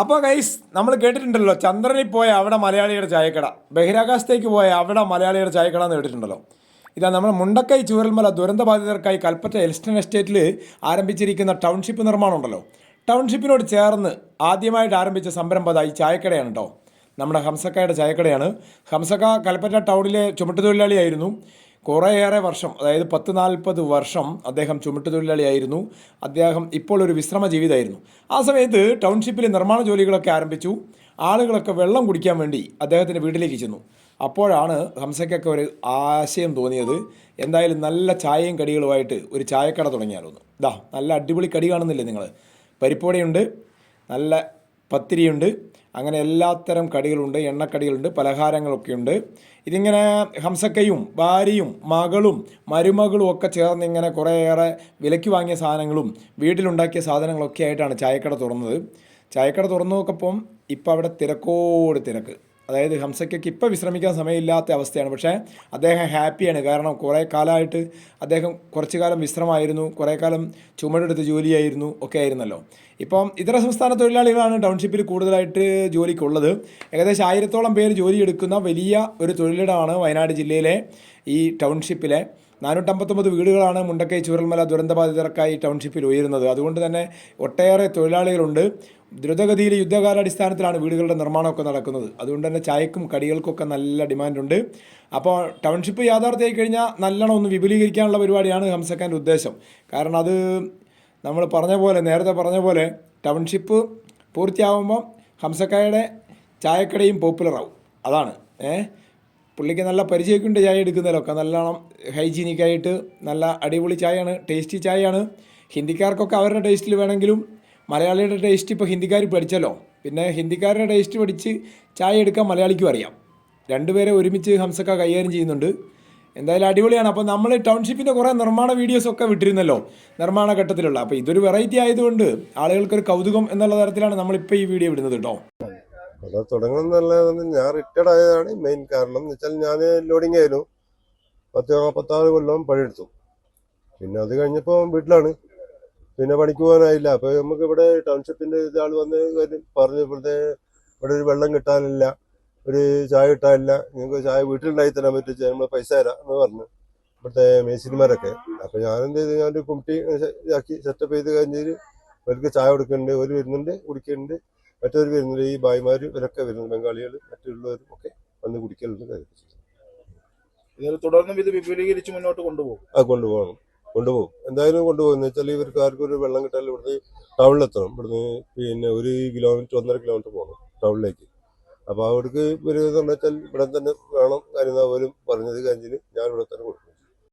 അപ്പോൾ ഗൈസ് നമ്മൾ കേട്ടിട്ടുണ്ടല്ലോ ചന്ദ്രനിൽ പോയ അവിടെ മലയാളിയുടെ ചായക്കട. ബഹിരാകാശത്തേക്ക് പോയ അവിടെ മലയാളിയുടെ ചായക്കട എന്ന് കേട്ടിട്ടുണ്ടല്ലോ. ഇതാ നമ്മൾ മുണ്ടക്കൈ ചൂരൽമല ദുരന്തബാധിതർക്കായി കൽപ്പറ്റ എൽസ്റ്റൺ എസ്റ്റേറ്റിൽ ആരംഭിച്ചിരിക്കുന്ന ടൗൺഷിപ്പ് നിർമ്മാണം ഉണ്ടല്ലോ. ടൗൺഷിപ്പിനോട് ചേർന്ന് ആദ്യമായിട്ട് ആരംഭിച്ച സംരംഭം അതാ ഈ ചായക്കടയാണ് കേട്ടോ നമ്മുടെ ഹംസക്കയുടെ ചായക്കടയാണ്. ഹംസക്ക കൽപ്പറ്റ ടൗണിലെ ചുമട്ടുതൊഴിലാളിയായിരുന്നു. കുറേയേറെ വർഷം അതായത് പത്ത് നാൽപ്പത് വർഷം അദ്ദേഹം ചുമട്ടുതൊഴിലാളിയായിരുന്നു അദ്ദേഹം ഇപ്പോൾ ഒരു വിശ്രമ ജീവിതമായിരുന്നു. ആ സമയത്ത് ടൗൺഷിപ്പിൽ നിർമ്മാണ ജോലികളൊക്കെ ആരംഭിച്ചു. ആളുകളൊക്കെ വെള്ളം കുടിക്കാൻ വേണ്ടി അദ്ദേഹത്തിന്റെ വീട്ടിലേക്ക് ചെന്നു. അപ്പോഴാണ് ഹംസയ്ക്കൊക്കെ ഒരു ആശയം തോന്നിയത്. എന്തായാലും നല്ല ചായയും കടികളുമായിട്ട് ഒരു ചായക്കട തുടങ്ങിയാലോ ദാ നല്ല അടിപൊളി കടി കാണുന്നില്ലേ നിങ്ങൾ? പരിപ്പോടെയുണ്ട് നല്ല പത്തിരിയുണ്ട്. അങ്ങനെ എല്ലാത്തരം കടികളുണ്ട് എണ്ണക്കടികളുണ്ട് പലഹാരങ്ങളൊക്കെയുണ്ട്. ഇതിങ്ങനെ ഹംസക്കയും ഭാര്യയും മകളും മരുമകളും ഒക്കെ ചേർന്ന് ഇങ്ങനെ കുറേയേറെ വിലയ്ക്ക് വാങ്ങിയ സാധനങ്ങളും വീട്ടിലുണ്ടാക്കിയ സാധനങ്ങളൊക്കെ ആയിട്ടാണ് ചായക്കട തുറന്നത്. ചായക്കട തുറന്നു നോക്കപ്പം ഇപ്പം അവിടെ തിരക്കോട് തിരക്ക്. അതായത് ഹംസയ്ക്കൊക്കെ ഇപ്പോൾ വിശ്രമിക്കാൻ സമയമില്ലാത്ത അവസ്ഥയാണ്. പക്ഷേ അദ്ദേഹം ഹാപ്പിയാണ്. കാരണം കുറേ കാലമായിട്ട് അദ്ദേഹം കുറച്ച് കാലം വിശ്രമമായിരുന്നു. കുറേ കാലം ചുമടെടുത്ത് ജോലിയായിരുന്നു. ഒക്കെ ആയിരുന്നല്ലോ. ഇപ്പം ഇതര സംസ്ഥാന തൊഴിലാളികളാണ് ടൗൺഷിപ്പിൽ കൂടുതലായിട്ട് ജോലിക്കുള്ളത്. ഏകദേശം ആയിരത്തോളം പേര് ജോലിയെടുക്കുന്ന വലിയ ഒരു തൊഴിലിടമാണ് വയനാട് ജില്ലയിലെ ഈ ടൗൺഷിപ്പിലെ നാനൂറ്റമ്പത്തൊമ്പത് വീടുകളാണ് മുണ്ടക്കൈ ചൂരൽമല ദുരന്തബാധിതർക്കായി ടൗൺഷിപ്പിൽ ഉയരുന്നത്. അതുകൊണ്ട് തന്നെ ഒട്ടേറെ തൊഴിലാളികളുണ്ട്. ദ്രുതഗതിയിൽ യുദ്ധകാലാടിസ്ഥാനത്തിലാണ് വീടുകളുടെ നിർമ്മാണമൊക്കെ നടക്കുന്നത്. അതുകൊണ്ട് തന്നെ ചായക്കും കടികൾക്കൊക്കെ നല്ല ഡിമാൻഡുണ്ട്. അപ്പോൾ ടൗൺഷിപ്പ് യാഥാർത്ഥ്യമായി കഴിഞ്ഞാൽ നല്ലോണം ഒന്ന് വിപുലീകരിക്കാനുള്ള പരിപാടിയാണ് ഹംസക്കാന്റെ ഉദ്ദേശം. കാരണം അത് നമ്മൾ പറഞ്ഞ പോലെ നേരത്തെ പറഞ്ഞ പോലെ ടൗൺഷിപ്പ് പൂർത്തിയാകുമ്പോൾ ഹംസക്കായുടെ ചായക്കടയും പോപ്പുലറാവും. അതാണ്. ഏഹ്? പുള്ളിക്ക് നല്ല പരിചയമൊക്കെ ഉണ്ട് ചായ എടുക്കുന്നതിലൊക്കെ. നല്ലോണം ഹൈജീനിക്കായിട്ട് നല്ല അടിപൊളി ചായയാണ് ടേസ്റ്റി ചായയാണ്. ഹിന്ദിക്കാർക്കൊക്കെ അവരുടെ ടേസ്റ്റിൽ വേണമെങ്കിലും മലയാളിയുടെ ടേസ്റ്റ് ഇപ്പോൾ ഹിന്ദിക്കാർ പഠിച്ചല്ലോ. പിന്നെ ഹിന്ദിക്കാരുടെ ടേസ്റ്റ് പഠിച്ച് ചായ എടുക്കാൻ മലയാളിക്കും അറിയാം. രണ്ടുപേരെ ഒരുമിച്ച് ഹംസക്ക കൈകാര്യം ചെയ്യുന്നുണ്ട്. എന്തായാലും അടിപൊളിയാണ്. അപ്പോൾ നമ്മൾ ടൗൺഷിപ്പിന്റെ കുറേ നിർമ്മാണ വീഡിയോസ് ഒക്കെ വിട്ടിരുന്നല്ലോ നിർമ്മാണ ഘട്ടത്തിലുള്ള. അപ്പോൾ ഇതൊരു വെറൈറ്റി ആയതുകൊണ്ട് ആളുകൾക്കൊരു കൗതുകം എന്നുള്ള തരത്തിലാണ് നമ്മളിപ്പോൾ ഈ വീഡിയോ വിടുന്നത് കേട്ടോ. കട തുടങ്ങണം എന്നുള്ളത് ഞാൻ റിട്ടയർഡ് ആയതാണ് മെയിൻ കാരണം. എന്ന് വെച്ചാൽ ഞാൻ ലോഡിങ് ആയിരുന്നു. പത്ത് പത്താറ് കൊല്ലം പണിയെടുത്തു. പിന്നെ അത് കഴിഞ്ഞപ്പോൾ വീട്ടിലാണ്. പിന്നെ പണിക്ക് പോകാനായില്ല. അപ്പോൾ നമുക്ക് ഇവിടെ ടൗൺഷിപ്പിന്റെ ഇതാൾ വന്ന് പറഞ്ഞു ഇവിടുത്തെ ഇവിടെ ഒരു വെള്ളം കിട്ടാനില്ല. ഒരു ചായ കിട്ടാനില്ല. നിങ്ങൾക്ക് ചായ വീട്ടിലുണ്ടായി തരാൻ പറ്റും. നമ്മൾ പൈസ തരാം എന്ന് പറഞ്ഞു. ഇവിടുത്തെ മേശിന്മാരൊക്കെ. അപ്പോൾ ഞാൻ എന്ത് ചെയ്തു? ഞാൻ ഒരു കുട്ടി ഇതാക്കി സെറ്റപ്പ് ചെയ്ത് കഴിഞ്ഞിട്ട് അവർക്ക് ചായ കൊടുക്കുന്നുണ്ട്. ഒരു വരുന്നുണ്ട് കുടിക്കുന്നുണ്ട്. മറ്റൊരു വരുന്നുണ്ട് ഈ ഭായിമാർ ഇവരൊക്കെ വരുന്നുണ്ട് ബംഗാളികൾ മറ്റുള്ളവരും ഒക്കെ വന്ന് കുടിക്കലുണ്ട് കാര്യം ഇതിന് തുടർന്നും ഇത് വിപുലീകരിച്ച് മുന്നോട്ട് കൊണ്ടുപോകും. ആ കൊണ്ടുപോകണം. കൊണ്ടുപോകും. എന്തായാലും കൊണ്ടുപോകും. എന്ന് വെച്ചാൽ ഇവർക്ക് ആർക്കും ഒരു വെള്ളം കിട്ടാൻ ഇവിടുന്ന് ടൗണിലെത്തണം ഇവിടുന്ന് പിന്നെ ഒരു കിലോമീറ്റർ ഒന്നര കിലോമീറ്റർ പോകണം ടൗണിലേക്ക് അപ്പോൾ അവർക്ക് ഒരു എന്ന് വെച്ചാൽ ഇവിടെ തന്നെ വേണം കാര്യം പോലും പറഞ്ഞത് കഞ്ചിന് ഞാൻ ഇവിടെ തന്നെ കൊടുക്കും.